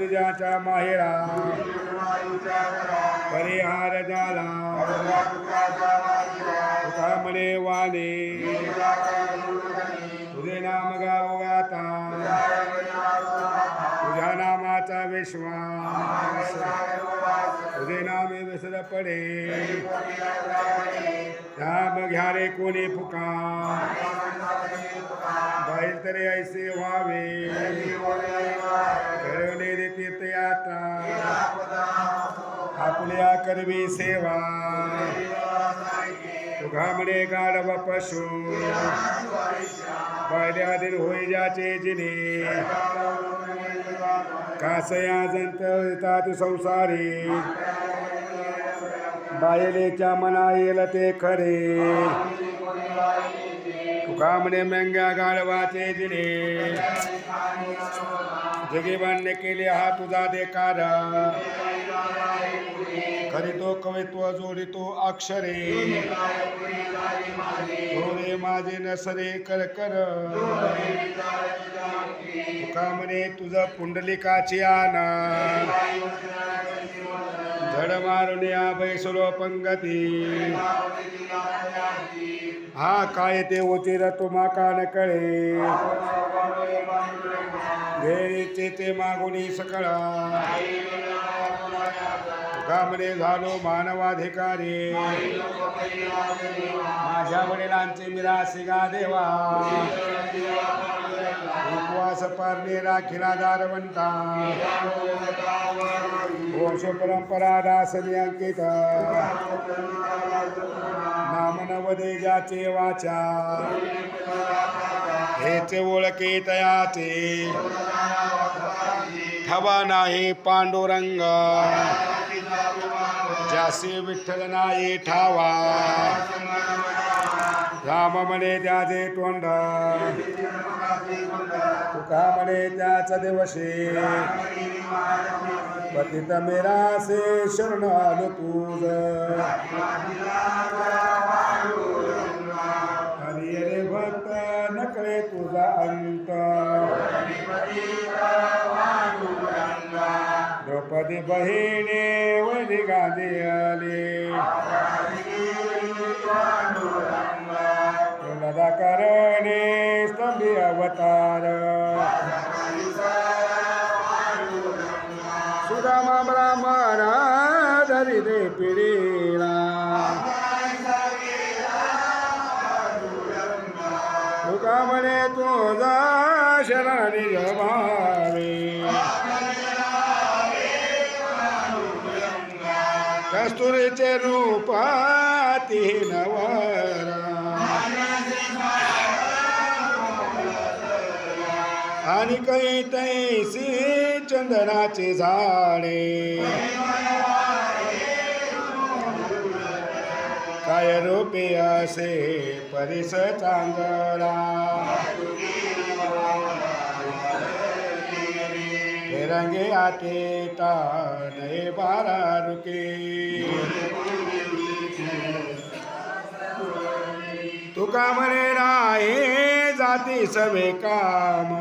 तुझ्याच्या माहेरा. परिहार झाला तुका म्हणे वाले. तुझे नाम गाव गाता. तुझ्या नामाचा विश्वास. तुझे नामे विसर पडे. नाम घ्या रे कोणी फुका बाहेर तरी ऐसे व्हावे. आपल्या करवी सेवा. तुघा म्हणे गाढव पशु. बैल्यातील होई ज्याचे जिने. कासया जंत येतात संसारी. बायलेच्या मना येल ते खरे. कामने म्हणे मेंग्या गाढवाचे दिले जगे केले हा तुझा देकार खरी तो कवित्व जोडितो अक्षरे. थोरे माझे नसरे कर कर तुका म्हणे तुझं पुंडलिकाची आना धड आभय या पंगती हा काय ते उतीर तुम्हा कान कळे घेरीचे ते मागुनी सकळा। कामने झालो मानवाधिकारी। माझ्या वडिलांचे मिरासी गा देवा। उपवास पारणे राखिला दारवंता। वंश परंपरा दासनी अंकित नाम नवदे ज्याचे वाचा। हेचे ओळखे तयाचे। ठवा नाही पांडुरंग। जासी विठ्ठल नाही ठावा। राम म्हणे त्याचे तोंड. तुका म्हणे त्याच दिवशी. पतित मेरासे शरण आलो तुझ. हरी रे भक्त नकळे तुझा अंत. द्रौपदी बहिणी वैदी गांधी आली. करणे स्तंभी अवतार. सुदामा ब्राह्मणा धरी दे पिढीला. तुका म्हणे तुझा शरणी भावे कस्तुरीचे रूप तीन आणि काही तैसी चंदनाचे झाडे। काय रूपे असे परिस चांगला रंगे आते ताने बारा रुके। तुका म्हणे नाही जाती सवे काम?